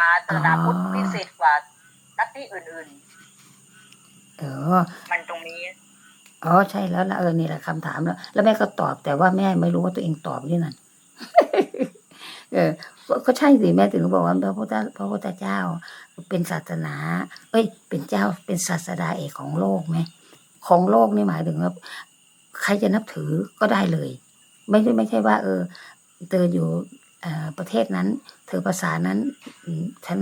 นาศาสนาพุทธอ๋อพิเศษกว่าลัทธิอื่นเออๆมันตรงนี้ อ๋อใช่แล้วนะเออนี่แหละคำถามแล้ว แล้วแม่ก็ตอบแต่ว่าแม่ไม่รู้ว่าตัวเองตอบที่นั่นเออก็ก็ใช่สิแม่ถึงบอกว่าพระพุทธพระพุทธเจ้า เป็นศาสนา เอ้ย เป็นเจ้าเป็นศาสดาเอกของโลกไหมของโลกนี่หมายถึงว่าใครจะนับถือก็ได้เลย ไม่ได้ไม่ใช่ว่า เออเธออยู่เอ่อ ประเทศนั้น เธอภาษานั้นอืมฉัน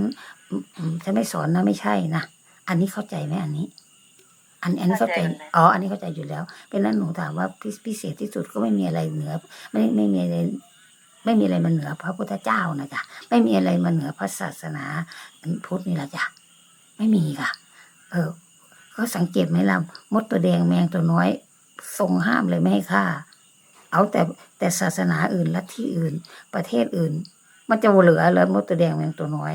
อืมอืมฉันไม่สอนนะไม่ใช่นะอันนี้เข้าใจไหมอันนี้ อันอันนี้เข้าใจเข้าใจอยู่แล้วอ๋ออันนี้เข้าใจอยู่แล้วเป็นนั้นหนูถามว่าพิพิเศษที่สุดก็ไม่มีอะไรเหนือ ไม่ไม่มีอะไรไม่มีอะไรมาเหนือพระพุทธเจ้านะจ๊ะไม่มีอะไรมาเหนือพระศาสนาพุทธนี่ละจ้ะไม่มีค่ะ เออ ก็สังเกตไหมล่ะมดตัวแดงแมงตัวน้อยทรงห้ามเลยไม่ให้ฆ่า เอาแต่แต่ศาสนาอื่นลัทธิอื่น ประเทศอื่น มันจะเหลือเลยมดตัวแดงแมงตัวน้อย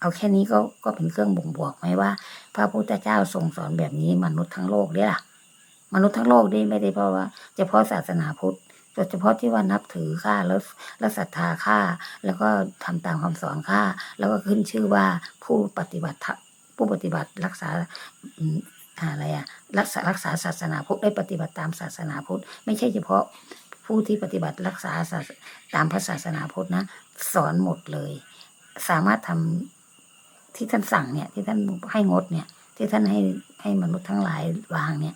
เอาแค่นี้ก็ก็เป็นเครื่องบ่งบอกไหมว่า พระพุทธเจ้าทรงสอนแบบนี้มนุษย์ทั้งโลกเนี่ยล่ะ มนุษย์ทั้งโลกนี่ไม่ได้เพราะว่าเฉพาะศาสนาพุทธแต่เฉพาะที่ว่านับถือข้าแล้วแล้วศรัทธาข้าแล้วก็ทำตามคำสอนข้าแล้วก็ขึ้นชื่อว่าผู้ปฏิบัติผู้ปฏิบัติรักษาอืมอะไรอะรักษารักษาศาสนาพุทธได้ปฏิบัติตามศาสนาพุทธไม่ใช่เฉพาะ ผู้ที่ปฏิบัติรักษาตามพระศาสนาพุทธนะ สอนหมดเลย สามารถทำที่ท่านสั่งเนี่ย ที่ท่านให้งดเนี่ย ที่ท่านให้ให้มนุษย์ทั้งหลายวางเนี่ย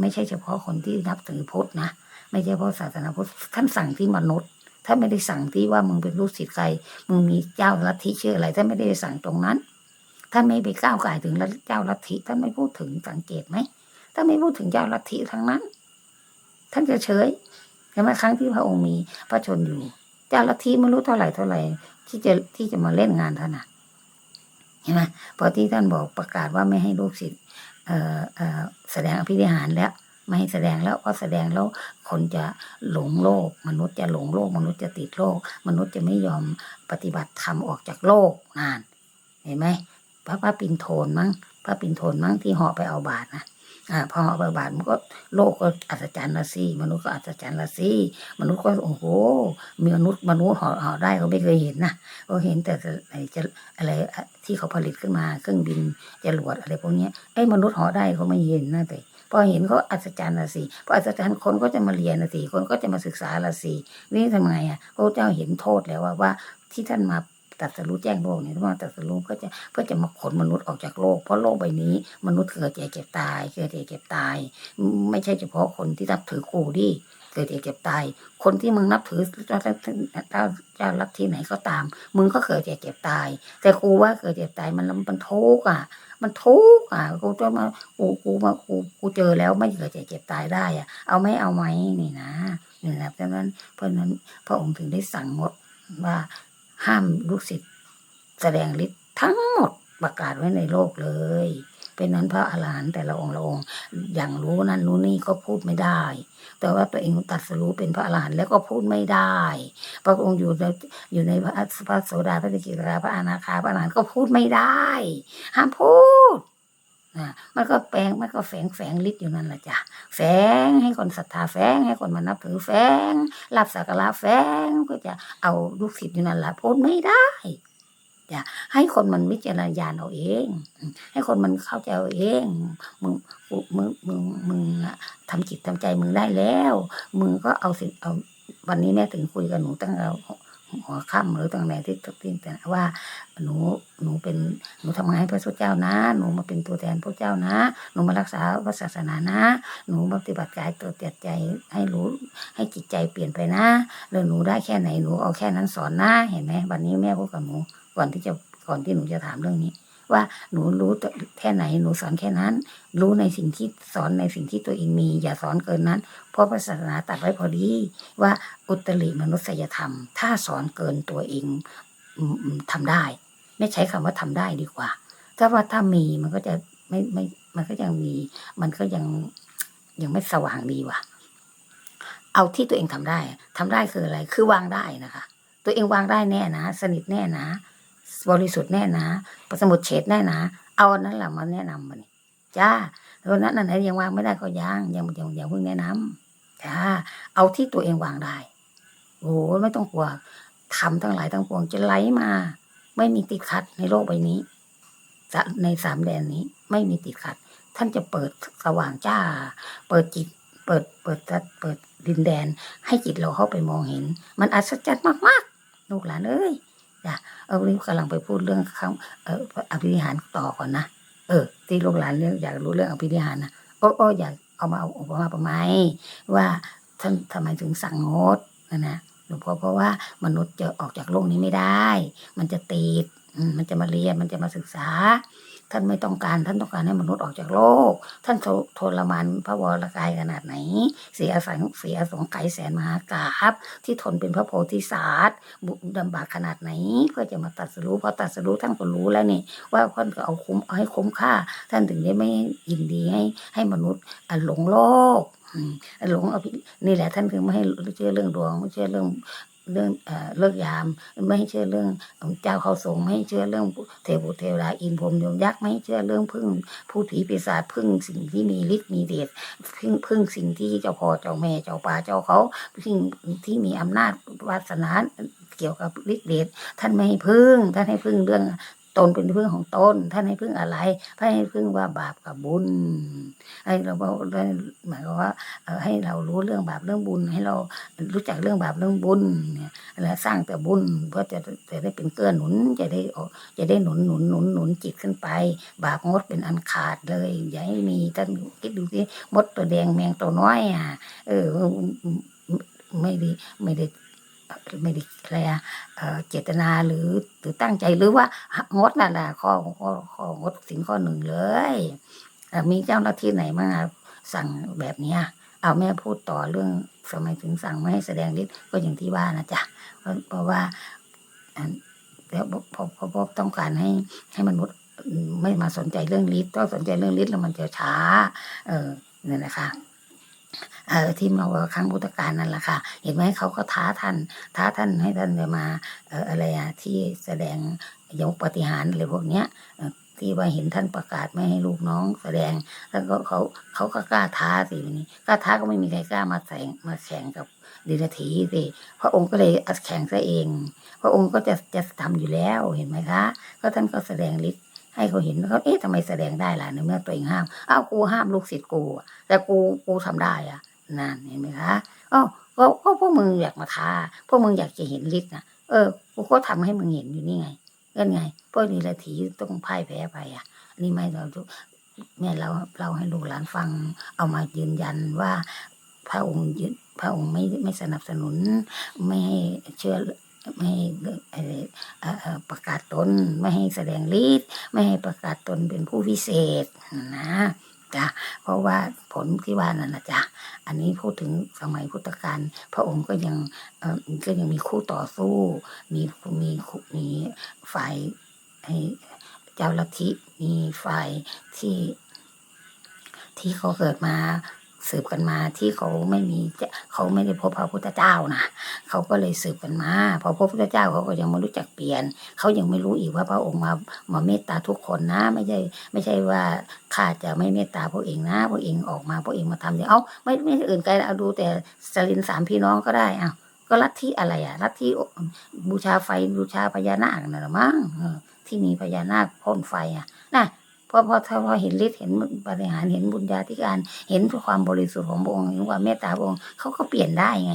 ไม่ใช่เฉพาะคนที่นับถือพุทธนะไม่ใช่เฉพาะศาสนาพุทธท่านสั่งที่มนุษย์ท่านไม่ได้สั่งที่ว่ามึงเป็นลูกศิษย์ใครมึงมีเจ้าลัทธิชื่ออะไรท่านไม่ได้สั่งตรงนั้นท่านไม่ไปก้าวไก่ถึงเจ้าลัทธิท่านไม่พูดถึงสังเกตไหมท่านไม่พูดถึงเจ้าลัทธิทั้งนั้น ท่านจะเฉยใช่ไหมครั้งที่พระองค์มีพระชนอยู่ เจ้าลัทธิไม่รู้เท่าไหร่เท่าไหร่ที่จะที่จะมาเล่นงานท่านน่ะเห็นไหมพอที่ท่านบอกประกาศว่าไม่ให้ลูกศิษย์แสดงอภินิหารแล้ว ไม่ให้แสดงแล้วเพราะแสดงแล้วคนจะหลงโลก มนุษย์จะหลงโลก มนุษย์จะติดโลก มนุษย์จะไม่ยอมปฏิบัติธรรมออกจากโลกนาน เห็นไหมพระพระปินโทนมั้งพระปินโทนมั้งที่เหาะไปเอาบาทนะ อ่าพอเหาไปบาทมันก็โลกก็อัศจรรย์ละสิมนุษย์ก็อัศจรรย์ละสิมนุษย์ก็โอ้โหมีมนุษย์มนุษย์หาะเหาะได้เขาไม่เคยเห็นนะเขาเห็นแต่ไอ้จะอะไรที่เขาผลิตขึ้นมาเครื่องบินจรวดอะไรพวกนี้ไอ้มนุษย์เหอได้เขาไม่เห็นนะแต่พอเห็นเขาอัศจรรย์ละสิพออัศจรรย์คนก็จะมาเรียนละสิคนก็จะมาศึกษาละสินี่ทำไงอะพระเจ้าเห็นโทษแล้วว่าว่าที่ท่านมา ตรัสรู้แจ้งโลกเนี่ยว่าตรัสรู้เพื่อจะเพื่อจะมาขนมนุษย์ออกจากโลก เพราะโลกใบนี้ มนุษย์เกิดแก่เจ็บตายเกิดแก่เจ็บตาย ไม่ใช่เฉพาะคนที่นับถือครูดิเกิดแก่เจ็บตาย คนที่มึงนับถือเจ้าเจ้าเจ้าลัทธิไหนก็ตาม มึงก็เกิดแก่เจ็บตาย แต่ครูว่าเกิดเจ็บตายมันมันทุกข์อะ มันทุกข์อะกูจะมากูกูมากูกูเจอแล้วไม่เกิดเจ็บเจ็บตายได้อะ เอาไม่เอาไหมนี่นะนี่นะเพราะนั้นเพราะฉะนั้นพระองค์ถึงได้สั่งงดว่า ห้ามลูกศิษย์แสดงฤทธิ์ทั้งหมดประกาศไว้ในโลกเลย เป็นนั้นพระอรหันต์แต่ละองค์ละองค์อย่างรู้นั่นรู้นี่ก็พูดไม่ได้ แต่ว่าตัวเองตัดสรู้เป็นพระอรหันต์แล้วก็พูดไม่ได้ พระองค์อยู่ในอยู่ในพระพระโสดาพระสกิราพระอนาคาพระอรหันต์ก็พูดไม่ได้ ห้ามพูด นะมันก็แปลงมันก็แฝงแฝงฤทธิ์อยู่นั่นแหละจ้ะแฝงให้คนศรัทธาแฝงให้คนมานับถือแฝงรับสักการะแฝงก็จะเอาลูกศิษย์อยู่นั่นแหละพูดไม่ได้จ้ะให้คนมันวิจารณญาณเอาเอง ให้คนมันเข้าใจเอาเองมึงมึงมึงมึงทำจิตทำใจมึงได้แล้ว มึงก็เอาสิเอาวันนี้แม่ถึงคุยกับหนูตั้งแต่ หัวค่ำหรือตั้งแต่ที่ที่แต่ว่าหนูหนูเป็นหนูทำงานให้พระพุทธเจ้านะ หนูมาเป็นตัวแทนพระเจ้านะ หนูมารักษาพระศาสนานะ หนูปฏิบัติกายตัวเตียใจให้รู้ให้จิตใจเปลี่ยนไปนะแล้วหนูได้แค่ไหนหนูเอาแค่นั้นสอนนะเห็นไหมวันนี้แม่พูดกับหนูก่อนที่จะก่อนที่หนูจะถามเรื่องนี้ ว่าหนูรู้แค่ไหนหนูสอนแค่นั้น รู้ในสิ่งที่สอนในสิ่งที่ตัวเองมี อย่าสอนเกินนั้น เพราะพระศาสนาตัดไว้พอดีว่าอุตริมนุษยธรรม ถ้าสอนเกินตัวเองอืมอืมทำได้ ไม่ใช้คำว่าทำได้ดีกว่า ถ้าว่าถ้ามีมันก็จะไม่ไม่มันก็ยังมี มันก็ยังยังไม่สว่างดีว่ะ เอาที่ตัวเองทำได้ทำได้คืออะไร คือวางได้นะคะ ตัวเองวางได้แน่นะ สนิทแน่นะ บริสุทธิ์แน่นะประสมุดเฉดแน่นะ เอาอันนั้นแหละมาแนะนำมันจ้าแล้วนั้นอันไหนยังวางไม่ได้ก็ยังยังยังยังเพิ่งแนะนำจ้าเอาที่ตัวเองวางได้โอ้ไม่ต้องกลัวทำทั้งหลายทั้งปวงจะไหลมา ไม่มีติดขัดในโลกใบนี้ในสามแดนนี้ไม่มีติดขัด ท่านจะเปิดสว่างจ้า เปิดจิต เปิดเปิดเปิดดินแดน ให้จิตเราเข้าไปมองเห็น มันอัศจรรย์มากๆลูกหลานเอ้ย จ้ะเอาวันนี้กำลังไปพูดเรื่องคำเอออภินิหารต่อก่อนนะเออ ที่ลูกหลานเรื่องอยากรู้เรื่องอภินิหารนะโอ้โอ้อยากเอามาเอาอุปมาประไมว่าท่านทำไมถึงสั่งงดนะนะหลวงพ่อเพราะว่ามนุษย์จะออกจากโลกนี้ไม่ได้ มันจะติดอืมมันจะมาเรียนมันจะมาศึกษา ท่านไม่ต้องการ ท่านต้องการให้มนุษย์ออกจากโลก ท่านทรทรมานพระวรกายขนาดไหน เสียสังเสียสงไขยแสนมหากราบที่ทนเป็นพระโพธิสัตว์บุดำบากขนาดไหน เพื่อจะมาตัดสรู้พอตัดสรู้ท่านก็รู้แล้วนี่ว่าท่านก็เอาคุ้มเอาให้คุ้มค่า ท่านถึงได้ไม่ยินดีให้ให้มนุษย์อหลงโลกหลงเอานี่แหละท่านถึงไม่ให้เชื่อเรื่องดวงไม่เชื่อเรื่อง เรื่องเอ่อเลิกยาม ไม่ให้เชื่อเรื่องเจ้าเขาทรงไม่ให้เชื่อเรื่องเทวเทวดาอินพรหมยมยักษ์ไม่ให้เชื่อเรื่องพึ่งผู้ผีปีศาจพึ่งสิ่งที่มีฤทธิ์มีเดชพึ่งพึ่งสิ่งที่เจ้าพ่อเจ้าแม่เจ้าป่าเจ้าเขาพึ่งที่มีอำนาจวาสนาเกี่ยวกับฤทธิ์เดชท่านไม่ให้พึ่งท่านให้พึ่งเรื่อง ตนเป็นพึ่งของตนท่านให้พึ่งอะไรท่านให้พึ่งว่าบาปกับบุญ ให้เราหมายความว่าเอ่อให้เรารู้เรื่องบาปเรื่องบุญ ให้เรารู้จักเรื่องบาปเรื่องบุญเนี่ยและสร้างแต่บุญเพื่อจะจะได้เป็นเกื้อหนุนจะได้ออกจะได้หนุนหนุนหนุนหนุนจิตขึ้นไป บาปงดเป็นอันขาดเลยอย่าให้มีท่านคิดดูสิมดตัวแดงแมงตัวน้อยอะเออไม่ได้ไม่ได้ ไม่ได้แคลเอ่อเจตนาหรือหรือตั้งใจหรือว่างดนั่นแหละข้อข้อข้องดสินข้อหนึ่งเลยมีเจ้าหน้าที่ไหนมาสั่งแบบนี้เอาแม่พูดต่อเรื่องสมัยถึงสั่งไม่ให้แสดงฤทธิ์ก็อย่างที่ว่านะจ๊ะเพราะว่าแล้วพอพอพอพอต้องการให้ให้มนุษย์ไม่มาสนใจเรื่องฤทธิ์ต้องสนใจเรื่องฤทธิ์แล้วมันจะช้า เออเนี่ยนะคะ เออที่มาว่าครั้งพุทธกาลนั่นแหละค่ะ เห็นไหมเขาก็ท้าท่าน ท้าท่านให้ท่านเนี่ยมาเอออะไรอะที่แสดงยกปฏิหารอะไรพวกเนี้ยที่ว่าเห็นท่านประกาศไม่ให้ลูกน้องแสดงแล้วก็เขาเขาก็กล้าท้าสิวันนี้กล้าท้าก็ไม่มีใครกล้ามาแข่งมาแข่งกับดิลถีสิพระองค์ก็เลยแข่งซะเอง พระองค์ก็จะจะทำอยู่แล้วเห็นไหมคะ ก็ท่านก็แสดงฤทธิ์ ให้เขาเห็นเขาเอ๊ะทำไมแสดงได้ล่ะในเมื่อตัวเองห้ามอ้าวกูห้ามลูกศิษย์กูอะแต่กูกูทำได้อะนั่นเห็นไหมคะอ๋อก็ก็พวกมึงอยากมาท้าพวกมึงอยากจะเห็นฤทธิ์นะเออกูก็ทำให้มึงเห็นอยู่นี่ไงเงินไงพวกนี้ละถีต้องพ่ายแพ้ไปอะนนี่ไม่เราเนี่ยเราเราให้ลูกหลานฟังเอามายืนยันว่าพระองค์ยึดพระองค์ไม่ไม่สนับสนุนไม่ให้เชื่อ ไม่ให้ประกาศตนไม่ให้แสดงฤทธิ์ไม่ให้ประกาศตนเป็นผู้วิเศษนะจ้ะเพราะว่าผลที่ว่านั่นนะจ๊ะอันนี้พูดถึงสมัยพุทธกาลพระองค์ก็ยังก็ยังมีคู่ต่อสู้ มีมีมีฝ่ายเจ้าลัทธิมีฝ่ายที่ที่เขาเกิดมา สืบกันมาที่เขาไม่มีเขาไม่ได้พบพระพุทธเจ้านะเขาก็เลยสืบกันมาพอพบพระพุทธเจ้าเขาก็ยังไม่รู้จักเปลี่ยน เขายังไม่รู้อีกว่าพระองค์มามาเมตตาทุกคนนะ ไม่ใช่ไม่ใช่ว่าข้าจะไม่เมตตาพวกเองนะพวกเองออกมาพวกเองมาทำเดี๋ยวเอาไม่ไม่อื่นไกลเอาดูแต่สลินสามพี่น้องก็ได้เอาก็ลัทธิอะไรอะลัทธิบูชาไฟบูชาพญานาคนั่นแหละมั้งที่มีพญานาคพ่นไฟอะนะ พอพอพอเห็นฤทธิ์เห็นปฏิหารเห็นบุญญาธิการ เห็นความบริสุทธิ์ของพระองค์เห็นความเมตตาพระองค์เขาก็เปลี่ยนได้ไง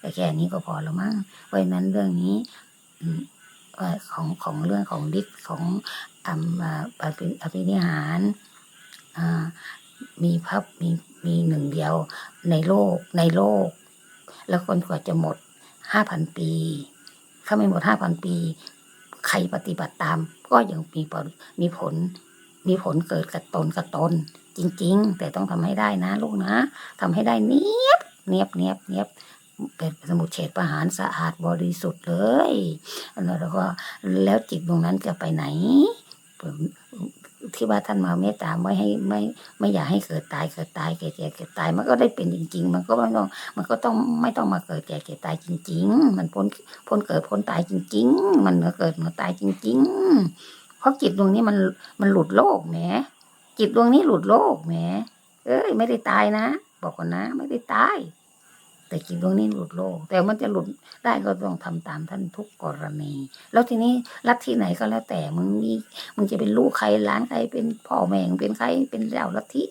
แต่แค่นี้ก็พอแล้วมั้งเพราะฉะนั้นเรื่องนี้ของของเรื่องของฤทธิ์ของอัมอ่าอภิอภินิหารมีพระมีมีหนึ่งเดียวในโลกในโลก แล้วคนกว่าจะหมดห้าพันปี ถ้าไม่หมดห้าพันปี ใครปฏิบัติตามก็ยังมีผลมีผล มีผลเกิดกับตนกับตน จริง ๆ แต่ต้องทำให้ได้นะลูกนะทำให้ได้เนียบเนียบเนียบเนียบเป็นสมุดเฉดประหารสะอาดบริสุทธิ์เลยแล้วก็แล้วจิตดวงนั้นจะไปไหนที่ว่าท่านมาเมตตาไม่ให้ไม่ไม่อยากให้เกิดตายเกิดตายเกิดแก่เกิดตาย มันก็ได้เป็นจริง ๆ มันก็ไม่ต้องมันก็ต้องไม่ต้องมาเกิดแก่เกิดตายจริง ๆ มันพ้นพ้นเกิดพ้นตายจริง ๆ มันเหนือเกิดเหนือตายจริง ๆ ราะจิตดวงนี้มันมันหลุดโลกแหมจิตดวงนี้หลุดโลกแหมเอ้ย ไม่ได้ตายนะ บอกก่อนนะ ไม่ได้ตาย แต่จิตดวงนี้หลุดโลก แต่มันจะหลุดได้ก็ต้องทำตามท่านทุกกรณี แล้วทีนี้ลัทธิไหนก็แล้วแต่มึงมีมึงจะเป็นลูกใครหล้านใครเป็นพ่อแม่งเป็นใครเป็นเจ้าลัทธิ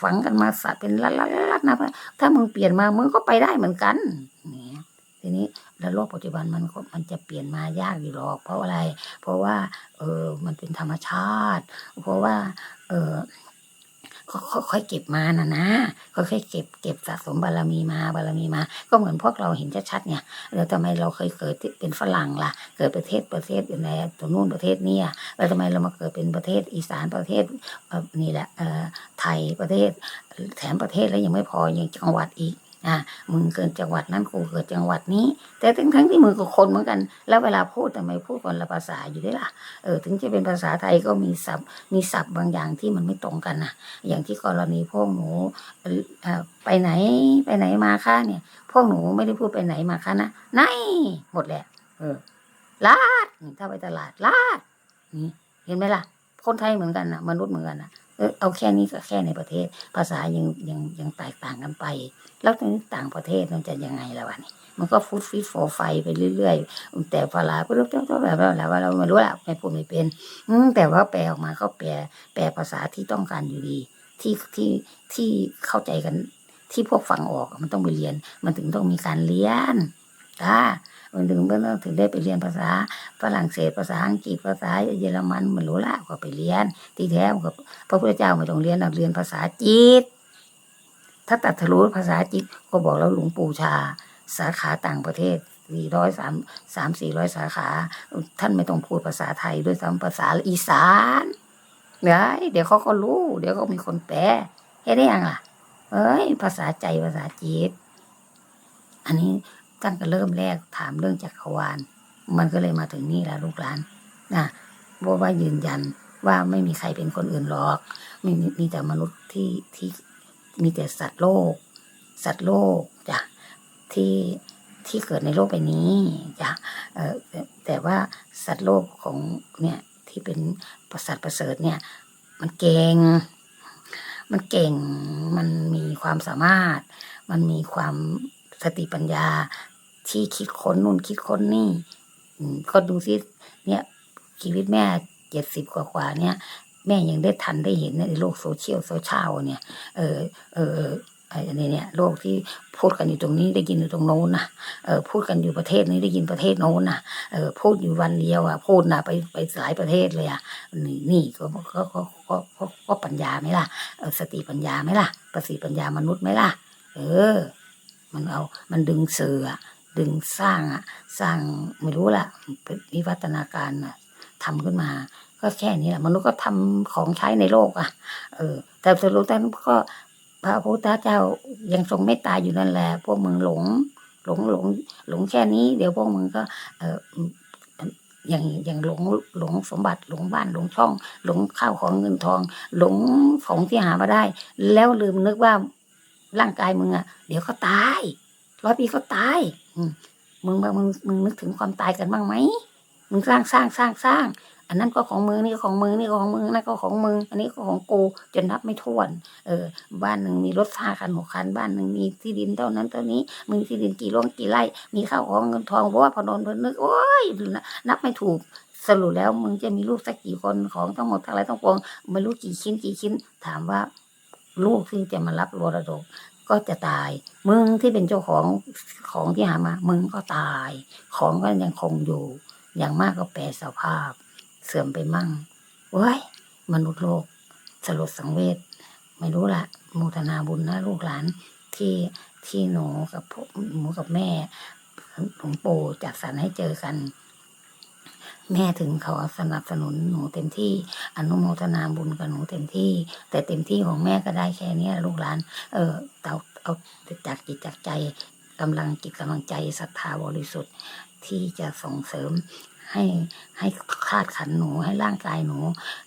ฝังกันมาสัตว์เป็นลัทลัทลัทนะถ้ามึงเปลี่ยนมามึงก็ไปได้เหมือนกันเนี่ยทีนี้ แล้วโลกปัจจุบันมันก็มันจะเปลี่ยนมายากอยู่หรอก เพราะอะไร เพราะว่า เออมันเป็นธรรมชาติ เพราะว่า เออก็ค่อยๆเก็บมานะนะค่อยๆเก็บเก็บสะสมบารมีมาบารมีมา ก็เหมือนพวกเราเห็นชัดๆเนี่ยแล้วทำไมเราเคยเกิดเป็นฝรั่งล่ะ เกิดประเทศประเทศอยู่ในตัวนู้นประเทศนี่ยแล้วทำไมเรามาเกิดเป็นประเทศอีสานประเทศนี่แหละเออไทยประเทศแถมประเทศแล้วยังไม่พอยังจังหวัดอีก อะมึงเกิดจังหวัดนั้นกูเกิดจังหวัดนี้ แต่ทั้งทั้งๆที่มึงก็คนเหมือนกัน แล้วเวลาพูดทำไมพูดคนละภาษาอยู่ด้วยล่ะเออถึงจะเป็นภาษาไทยก็มีศัพท์มีศัพท์บางอย่างที่มันไม่ตรงกันนะอย่างที่กรณีพวกหนูเออไปไหนไปไหนมาค่ะเนี่ย พวกหนูไม่ได้พูดไปไหนมาค่ะนะไหนหมดแหละเออลาดถ้าไปตลาดลาดนี่เห็นไหมล่ะคนไทยเหมือนกันนะมนุษย์เหมือนกันนะ เออเอาแค่นี้ก็แค่ในประเทศ ภาษายังยังยังแตกต่างกันไป แล้วทีนี้ต่างประเทศมันจะยังไงล่ะวะนี่มันก็ฟุตฟิตโฟไฟไปเรื่อยๆ แต่เวลาก็รู้ต้องแบบว่าแล้วเราไม่รู้ละไม่พูดไม่เป็นอืแต่ว่าแปลออกมาก็แปล แปลภาษาที่ต้องการอยู่ดี ที่ที่ที่เข้าใจกันที่พวกฟังออกมันต้องไปเรียน มันถึงต้องมีการเรียนอ่า มันถึงมันต้องถึงได้ไปเรียนภาษาฝรั่งเศสภาษาอังกฤษภาษาเยอรมันมันรู้ละก็ไปเรียนที่แท้มันก็พระพุทธเจ้าไม่ต้องเรียนหรอกเรียนภาษาจีนถ้าตัดทะลุภาษาจีนก็บอกแล้วหลวงปู่ชา สาขาต่างประเทศสี่ร้อยสามสามสี่ร้อยสาขา ท่านไม่ต้องพูดภาษาไทยด้วยซ้ำภาษาอีสานเดี๋ยวเดี๋ยวเขาก็รู้ เดี๋ยวก็มีคนแปลเห็นได้ยังล่ะเอ้ย ภาษาใจภาษาจีนอันนี้ ตั้งแต่เริ่มแรกถามเรื่องจักรวาล มันก็เลยมาถึงนี่แหละลูกหลานนะเพราะว่ายืนยันว่าไม่มีใครเป็นคนอื่นหรอกมีมีแต่มนุษย์ที่ที่มีแต่สัตว์โลก สัตว์โลกจ้ะที่ที่เกิดในโลกใบนี้จ้ะเออแต่แต่ว่าสัตว์โลกของเนี่ยที่เป็นประสัตว์ประเสริฐเนี่ย มันเก่ง มันเก่ง มันมีความสามารถ มันมีความ สติปัญญา ที่คิดค้นนู่นคิดค้นนี่ก็ดูซิเนี่ยชีวิตแม่เจ็ดสิบกว่าๆเนี่ย แม่ยังได้ทันได้เห็นในโลกโซเชียลโซเชียลเนี่ย เออเออออไอ้นี่เนี่ยโลกที่พูดกันอยู่ตรงนี้ได้ยินอยู่ตรงโน้นนะเออพูดกันอยู่ประเทศนี้ได้ยินประเทศโน้นนะเออพูดอยู่วันเดียวอะพูดนะไปไปหลายประเทศเลยอะนี่นี่ก็ก็ก็ก็ก็ก็ปัญญาไหมล่ะเออสติปัญญาไหมล่ะประสิปัญญามนุษย์ไหมล่ะ เออ มันเอา มันดึงเสืออดึงสร้างอะ สร้างไม่รู้ละนวิวัฒนาการอะทำขึ้นมา ก็แค่นี้แหละมนุษย์ก็ทำของใช้ในโลกอะ เออ แต่สรุปท่านก็พระพุทธเจ้ายังทรงเมตตาอยู่นั่นแหละ พวกมึงหลง หลงหลง หลงแค่นี้ เดี๋ยวพวกมึงก็ เอออย่างอย่างหลงหลงสมบัติหลงบ้านหลงช่อง หลงข้าวของเงินทอง หลงของที่หามาได้ แล้วลืมนึกว่า ร่างกายมึงอะเดี๋ยวก็ตายร้อยปีก็ตายมมึงมึงมึงมึงนึกถึงความตายกันบ้างไหมมึงสร้างสร้างสร้างสร้าง อันนั้นก็ของมึงนี่ก็ของมึงนี่ก็ของมึงนั่นก็ของมึง อันนี้ก็ของกูจนนับไม่ถ้วน เออ บ้านหนึ่งมีรถห้าคันหกคัน บ้านหนึ่งมีที่ดินเท่านั้นเท่านี้ มึงที่ดินกี่โรงกี่ไร่มีข้าวของเงินทองเพราะว่าพอนนเพนนึกโอ้ยนับไม่ถูกสรุปแล้วมึงจะมีลูกสักกี่คนของทั้งหมดทั้งหลายทั้งปวงไม่รู้กี่ชิ้นกี่ชิ้น ถามว่า ลูกที่จะมารับมระดกก็จะตาย มึงที่เป็นเจ้าของของที่หามา มึงก็ตาย ของก็ยังคงอยู่ อย่างมากก็แปรสภาพ เสื่อมไปมั่งเว้ยมนุษย์โลก สลดสังเวชไม่รู้ละโมทนาบุญนะลูกหลานที่ที่หนูกับพ่อหนูกับแม่หลวงปู่จัดสรรให้เจอกัน แม่ถึงเขาสนับสนุนหนูเต็มที่อนุโมทนาบุญกับหนูเต็มที่ แต่เต็มที่ของแม่ก็ได้แค่เนี้ยลูกหลาน เออเอาเอาจากจิตจากใจกำลังจิตกำลังใจศรัทธาบริสุทธิ์ที่จะส่งเสริมให้ให้คาดขันหนูให้ร่างกายหนู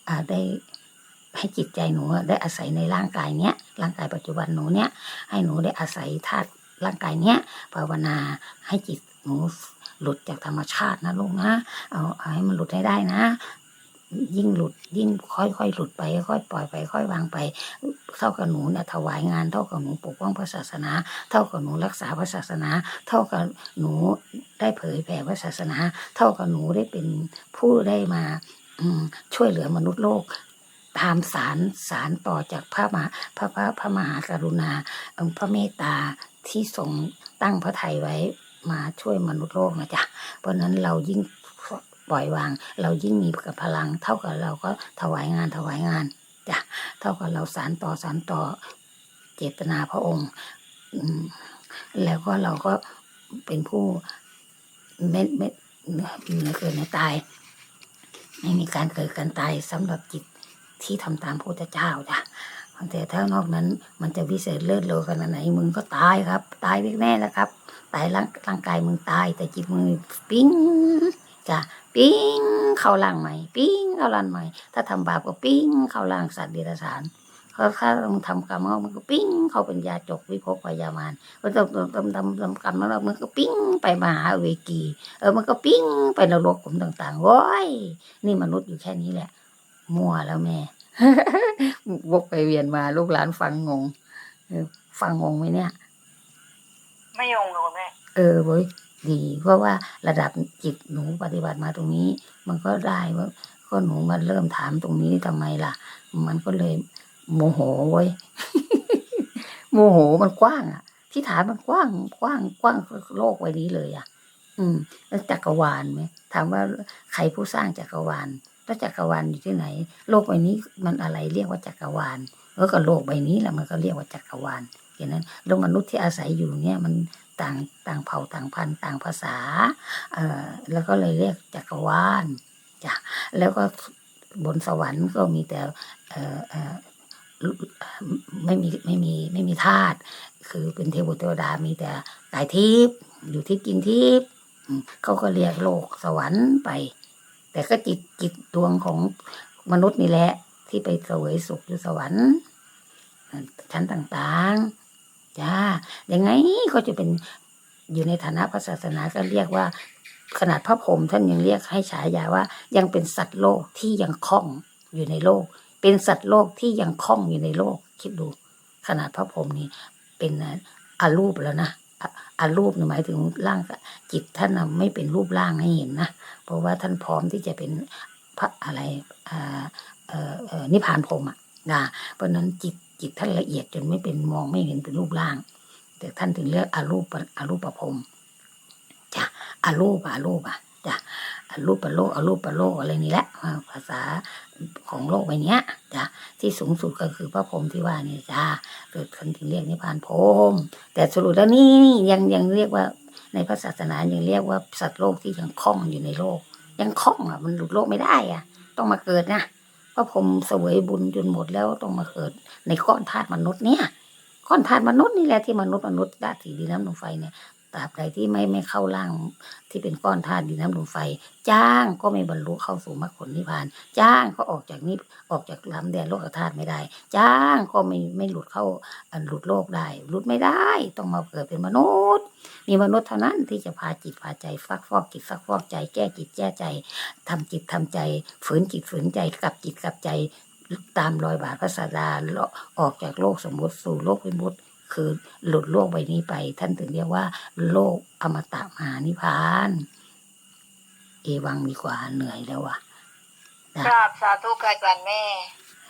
อ่าได้ให้จิตใจหนูได้อาศัยในร่างกายเนี้ยร่างกายปัจจุบันหนูเนี้ยให้หนูได้อาศัยธาตุร่างกายเนี้ยภาวนาให้จิตหนู หลุดจากธรรมชาตินะลูกนะเอาเอาให้มันหลุดให้ได้นะ ยิ่งหลุดยิ่งค่อยๆหลุดไปค่อยปล่อยไป ค่อยวางไป เท่ากับหนูเนี่ยถวายงานเท่ากับหนูปกป้องพระศาสนา เท่ากับหนูรักษาพระศาสนา เท่ากับหนูได้เผยแผ่พระศาสนา เท่ากับหนูได้เป็นผู้ได้มาช่วยเหลือมนุษย์โลกตามสารสารต่อจากพระมหาพระพระพระมหากรุณา พระเมตตาที่ทรงตั้งพระทัยไว้ มาช่วยมนุษย์โลกนะจ๊ะ เพราะนั้นเรายิ่งปล่อยวาง เรายิ่งมีกับพลัง เท่ากับเราก็ถวายงานถวายงานจ้ะเท่ากับเราสารต่อสารต่อเจตนาพระองค์แล้วก็เราก็เป็นผู้ไม่ไม่ไม่เกิดในตาย ไม่มีการเกิดการตายสำหรับจิตที่ทำตามพระพุทธเจ้าจ้ะแต่ถ้านอกนั้นมันจะวิเศษเลิศโลขนาดไหนมึงก็ตายครับ ตายแน่ๆแล้วครับ ตายร่างร่างกายมึงตาย แต่จิตมึงปิ้งจ้ะปิ้งเข้าร่างใหม่ ปิ้งเข้าร่างใหม่ ถ้าทำบาปก็ปิ้งเข้าร่างสัตว์เดรัจฉานเขาถ้ามึงทำกรรมมันก็ปิ้งเข้าเป็นยาจกวิภพพยามารก็ทำทำทำทำกรรมแล้วมันก็ปิ้งไปมหาเวกีเออมันก็ปิ้งไปนรกกลุ่มต่างๆโว้ยนี่มนุษย์อยู่แค่นี้แหละ มั่วแล้วแม่วกไปเวียนมาลูกหลานฟังงงฟังงงไหมเนี่ย ไม่ยงเลยคุณแม่เออเว้ยดี เพราะว่าระดับจิตหนูปฏิบัติมาตรงนี้ มันก็ได้ว่าก็หนูมาเริ่มถามตรงนี้ทำไมล่ะ มันก็เลย โมโหเว้ยโมโหมันกว้างอะ ที่ฐานมันกว้างกว้างกว้างโลกใบนี้เลยอะ อืม แล้วจักรวาลไหมถามว่าใครผู้สร้างจักรวาลแล้วจักรวาลอยู่ที่ไหน โลกใบนี้มันอะไรเรียกว่าจักรวาลแล้วก็โลกใบนี้แหละมันก็เรียกว่าจักรวาล อย่างนั้นโลกมนุษย์ที่อาศัยอยู่เนี่ยมันต่างต่างเผ่าต่างพันธุ์ต่างภาษาเอ่อแล้วก็เลยเรียกจักรวาลจ้ะแล้วก็บนสวรรค์ก็มีแต่เอ่อเอ่อไม่มีไม่มีไม่มีธาตุคือเป็นเทวเทวดามีแต่กายทิพย์อยู่ที่กินทิพย์เขาก็เรียกโลกสวรรค์ไป แต่ก็จิตจิตดวงของมนุษย์นี่แหละ ที่ไปเสวยสุขอยู่สวรรค์ชั้นต่างๆ จ้ายังไงก็จะเป็นอยู่ในฐานะพระศาสนาก็เรียกว่า ขนาดพระพรหมท่านยังเรียกให้ฉายาว่า ยังเป็นสัตว์โลกที่ยังคล่องอยู่ในโลก เป็นสัตว์โลกที่ยังคล่องอยู่ในโลก คิดดู ขนาดพระพรหมนี่เป็นอารูปแล้วนะอารูปหมายถึงร่างจิตท่านไม่เป็นรูปร่างให้เห็นนะเพราะว่าท่านพร้อมที่จะเป็นพระอะไรนิพพานพรหมอะนะเพราะนั้นจิต จิตท่านละเอียดจนไม่เป็นมองไม่เห็นเป็นรูปร่าง แต่ท่านถึงเรียกอารูปอารูปพรหมจ้ะอารูปอารูปอะจ้ะอารูปโลกอารูปโลกอะไรนี่แหละภาษาของโลกใบนี้จ้ะที่สูงสุดก็คือพระพรหมที่ว่านี่จ้าเกิดคนถึงเรียกนิพพานพรหมแต่สรุปแล้วนี่ยังยังเรียกว่าในพระศาสนายังเรียกว่าสัตว์โลกที่ยังคล่องอยู่ในโลก ยังคล่องอะมันหลุดโลกไม่ได้อะ ต้องมาเกิดนะ ก็พรมเสวยบุญจนหมดแล้วต้องมาเกิด ในก้อนธาตุมนุษย์เนี่ยก้อนธาตุมนุษย์นี่แหละที่มนุษย์มนุษย์ธาตุสีดินน้ำลมไฟเนี่ย ตราบใดที่ไม่ไม่เข้าร่างที่เป็นก้อนธาตุดินน้ำลมไฟ จ้างก็ไม่บรรลุเข้าสู่มรรคผลนิพพาน จ้างก็ออกจากนี้ออกจากลำแดนโลกธาตุไม่ได้ จ้างก็ไม่ไม่หลุดเข้าหลุดโลกได้ หลุดไม่ได้ ต้องมาเกิดเป็นมนุษย์ มีมนุษย์เท่านั้นที่จะพาจิตพาใจฟักฟอกจิตฟักฟอกใจ แก้จิตแก้ใจทำจิตทำใจ ฝืนจิตฝืนใจกลับจิตกลับใจตามรอยบาทพระศาสดาออกจากโลกสมมติสู่โลกวิมุติ คือหลุดโลกใบนี้ไป ท่านถึงเรียกว่า โลกอมตะมหานิพพาน เอวังดีกว่าเหนื่อยแล้วว่ะกราบสาธุค่ะอาจารย์แม่